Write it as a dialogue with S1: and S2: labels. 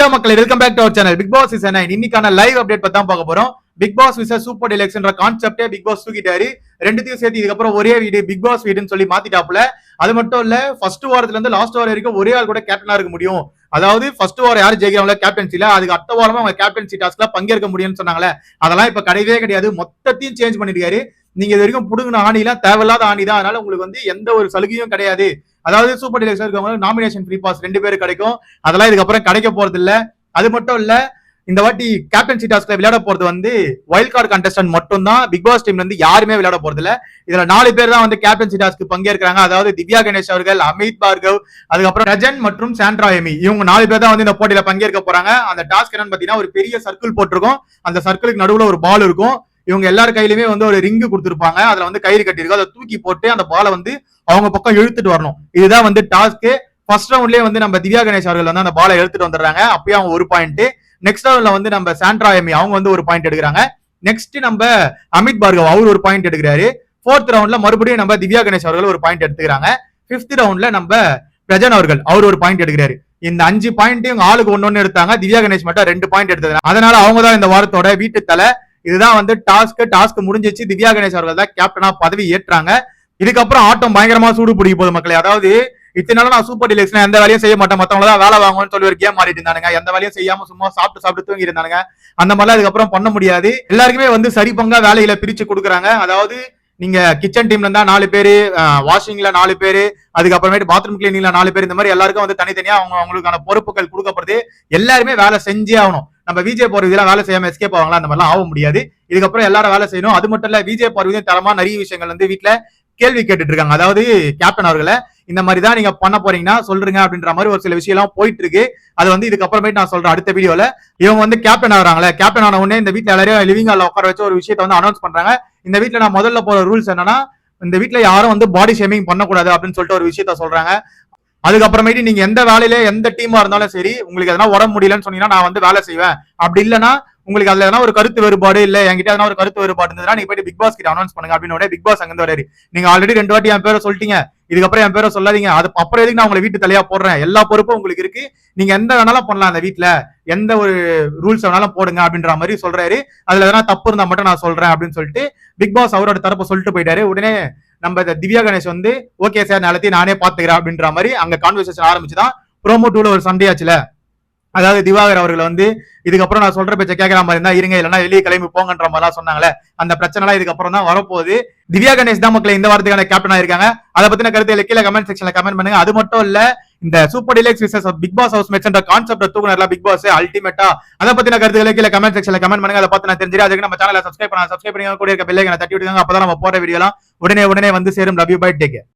S1: Hello மக்களே welcome back to our channel Bigg Boss is nine இன்னைக்கான live update பத்தி தான் பார்க்க போறோம். பிக் பாஸ் விச சூப்பர் எலெக்ஷன்ற கான்செப்டே பிக் பாஸ் தூக்கிட்டாரு. ரெண்டுத்தையும் சேர்த்து இதுக்கப்புறம் ஒரே வீடு பிக் பாஸ் வீடுன்னு சொல்லி மாத்திட்டாப்ல அது மட்டும் இல்ல ஃபர்ஸ்ட் வாரத்துல இருந்து லாஸ்ட் வாரம் வரைக்கும் ஒரே ஆள் கூட கேப்டனா இருக்க முடியும். அதாவது ஃபர்ஸ்ட் வாரம் யார் ஜெயிக்கிறாங்களோ கேப்டன்சில அதுக்கு அடுத்த வாரமா அவங்க கேப்டன்சி டாஸ்க்ல பங்கேற்க முடியும்னு சொன்னாங்களே அதெல்லாம் இப்ப கிடையவே கிடையாது. மொத்தத்தையும் சேஞ்ச் பண்ணிருக்காரு. நீங்க இது வரைக்கும் புடுங்கின ஆணிலாம் தேவையில்லாத ஆணி தான் அதனால உங்களுக்கு வந்து எந்த ஒரு சலுகையும் கிடையாது. அதாவது சூப்பர் டீலக்ஸ் இருக்கவங்க நாமினேஷன் ஃப்ரீ பாஸ் ரெண்டு பேரும் கிடைக்கும். அதெல்லாம் இதுக்கப்புறம் கிடைக்க போறது இல்ல அது மட்டும் இல்ல இந்த வாட்டி கேப்டன்சி டாஸ்க்ல விளையாட போறது வந்து வைல்ட் கார்டு கண்டஸ்டன்ட் மட்டும் தான் பிக் பாஸ் டீம்ல இருந்து யாருமே விளையாட போறது இல்ல இதுல நாலு பேர் தான் வந்து கேப்டன்சி டாஸ்க்கு பங்கேற்கிறாங்க. அதாவது திவ்யா கணேஷ் அவர்கள் அமித் பார்கவ் அதுக்கப்புறம் ரஜன் மற்றும் சாண்ட்ரா எமி. இவங்க நாலு பேர் தான் வந்து இந்த போட்டியில பங்கேற்க போறாங்க. அந்த டாஸ்க் என்னன்னு பாத்தீங்கன்னா ஒரு பெரிய சர்க்கிள் போட்டிருக்கும். அந்த சர்க்கிளுக்கு நடுவுல ஒரு பால் இருக்கும். இவங்க எல்லார் கையிலுமே வந்து ஒரு ரிங்கு கொடுத்துருப்பாங்க. அதுல வந்து கயிறு கட்டியிருக்கும். அதை தூக்கி போட்டு அந்த பாலை வந்து அவங்க பக்கம் இழுத்துட்டு வரணும். இதுதான் வந்து டாஸ்க்கு ஃபர்ஸ்ட் ரவுண்ட்லயே வந்து நம்ம திவ்யா கணேஷ் அவர்கள் வந்து அந்த பாலை எடுத்துட்டு வந்துடுறாங்க. அப்பயே அவங்க ஒரு பாயிண்ட் நெக்ஸ்ட் ரவுண்ட்ல வந்து நம்ம சாண்ட்ரா எமி அவங்க வந்து ஒரு பாயிண்ட் எடுக்கிறாங்க. நெக்ஸ்ட் நம்ம அமித் பார்கவ் அவர் ஒரு பாயிண்ட் எடுக்கிறாரு. ஃபோர்த் ரவுண்ட்ல மறுபடியும் நம்ம திவ்யா கணேஷ் அவர்கள் ஒரு பாயிண்ட் எடுத்துக்கிறாங்க. பிப்த் ரவுண்ட்ல நம்ம பிரஜன் அவர்கள் அவர் ஒரு பாயிண்ட் எடுக்கிறாரு. இந்த அஞ்சு பாயிண்ட் இவங்க ஆளுக்கு ஒன்னொன்னு எடுத்தாங்க. திவ்யா கணேஷ் மட்டும் ரெண்டு பாயிண்ட் எடுத்தது அதனால அவங்க தான் இந்த வாரத்தோட வீட்டு தலை. இதுதான் வந்து டாஸ்க் டாஸ்க் முடிஞ்சிச்சு. திவ்யா கணேஷ் அவர்கள் தான் கேப்டனா பதவி ஏற்றாங்க. இதுக்கப்புறம் ஆட்டம் பயங்கரமா சூடு பிடிக்க போகுது மக்களே. அதாவது இத்தனை நாளும் நான் சூப்பர் டீலக்ஸ்ல எந்த வேலையும் செய்ய மாட்டேன். மத்தவங்க தான் வேலை வாங்கணும்னு சொல்லி ஒரு கேம் மாறிட்டு இருந்தானுங்க. எந்த வேலையும் செய்யாம சும்மா சாப்பிட்டு சாப்பிட்டு தூங்கி இருந்தானுங்க. அந்த மாதிரிலாம் இதுக்கப்புறம் பண்ண முடியாது. எல்லாருக்குமே வந்து சரி பங்கா வேலையில பிரிச்சு கொடுக்குறாங்க. அதாவது நீங்க கிச்சன் டீம்ல இருந்தா நாலு பேரு வாஷிங்ல நாலு பேரு அதுக்கப்புறமேட்டு பாத்ரூம் கிளீனிங்ல நாலு பேர் இந்த மாதிரி எல்லாருக்கும் வந்து தனித்தனியா அவங்க அவங்களுக்கான பொறுப்புகள் கொடுக்கப்படுது. எல்லாருமே வேலை செஞ்சே ஆகணும். நம்ம விஜய் பார்வதி வேலை செய்யாம எஸ்கேப் ஆகலாம் அந்த மாதிரிலாம் ஆக முடியாது. இதுக்கப்புறம் எல்லாரும் வேலை செய்யணும். அது மட்டும் இல்ல விஜய் பார்வதியும் தரமா நிறைய விஷயங்கள் வந்து வீட்டுல கேள்வி கேட்டுட்டு இருக்காங்க அதாவது கேப்டன் அவர்களை இந்த மாதிரி தான் நீங்க பண்ண போறீங்கன்னா சொல்றீங்க அப்படின்ற மாதிரி ஒரு சில விஷயம் எல்லாம் போயிட்டு இருக்கு அது வந்து இதுக்கப்புறமேட்டு நான் சொல்றேன் அடுத்த வீடியோல இவங்க வந்து கேப்டன் ஆகுறாங்களே கேப்டன் ஆன உடனே இந்த வீட்டுல எல்லாரையும் லிவிங் ஹால்ல உட்கார வச்சு ஒரு விஷயத்தை வந்து அனௌன்ஸ் பண்றாங்க. இந்த வீட்டுல நான் முதல்ல போற ரூல்ஸ் என்னன்னா இந்த வீட்டுல யாரும் வந்து பாடி ஷேமிங் பண்ணக்கூடாது அப்படின்னு சொல்லிட்டு ஒரு விஷயத்த சொல்றாங்க. அதுக்கப்புறமேட்டு நீங்க எந்த வேலையில எந்த டீமா இருந்தாலும் சரி உங்களுக்கு எதனா உடம்பு முடியலன்னு சொன்னீங்கன்னா நான் வந்து வேலை செய்வேன். அப்படி இல்லைன்னா உங்களுக்கு அதுல எதனா ஒரு கருத்து வேறுபாடு இல்ல என்கிட்ட எதனா ஒரு கருத்து வேறுபாடு இருந்ததுன்னா நீங்க போயிட்டு பிக் பாஸ் கிட்ட அனௌன்ஸ் பண்ணுங்க அப்படின்னு உடனே பிக் பாஸ் அங்க வராரு நீங்க ஆல்ரெடி ரெண்டு வாட்டி என் பேரை சொல்லிட்டீங்க. இதுக்கப்புறம் என் பேரை சொல்லாதீங்க. அது அப்புறம் எதுக்கு நான் உங்களை வீட்டு தலையா போடுறேன்? எல்லா பொறுப்பும் உங்களுக்கு இருக்கு. நீங்க எந்த வேணாலும் பண்ணலாம் அந்த வீட்டுல எந்த ஒரு ரூல்ஸ் வேணாலும் போடுங்க அப்படின்ற மாதிரி சொல்றாரு. அதுல எதனா தப்பு இருந்தா மட்டும் நான் சொல்றேன் அப்படின்னு சொல்லிட்டு பிக் பாஸ் அவரோட தரப்பை சொல்லிட்டு போயிட்டாரு. உடனே நம்ம இந்த திவ்யா கணேஷ் வந்து ஓகே சார் நாளைக்கு நானே பாத்துக்கிறேன் அப்படின்ற மாதிரி அங்க கான்வர்சேஷன் ஆரம்பிச்சுதான். ப்ரோமோ டூல ஒரு சண்டே ஆச்சுல அதாவது திவாகர் அவர்கள் வந்து இதுக்கப்புறம் நான் சொல்ற பேச்ச கேட்கற மாதிரி இருந்தா இருங்க இல்லைன்னா வெளியே கிளம்பி போங்கன்ற மாதிரிலாம் சொன்னாங்களே. அந்த பிரச்சனை எல்லாம் இதுக்கப்புறம் தான் வரப்போகுது. திவ்யா கணேஷ் தான் மக்களை இந்த வாரத்துக்கான கேப்டன் ஆயிருக்காங்க. அதை பத்தின கருத்து கீழே கமெண்ட் செக்ஷன்ல கமெண்ட் பண்ணுங்க. அது மட்டும் இல்ல இந்த super deluxe versus Bigg Boss house மேட்ச்ன்ற concept தூக்குனார்ல பிக் பாஸ் அல்டிமேட்டா அதை பத்தின கருத்துக்களை கீழே கமெண்ட் செக்ஷன்ல கமெண்ட் பண்ணுங்க. அதை பத்தி நான் தெரிஞ்சிரு அதுக்கு நம்ம சேனலை சப்ஸ்கிரைப் பண்ண சப்ஸ்கிரைப் பண்ணி கூட இருக்க பிள்ளைங்க தட்டி விடுங்க. அப்பதான் நம்ம போற வீடியோலாம் உடனே உடனே வந்து சேரும். Love you bye take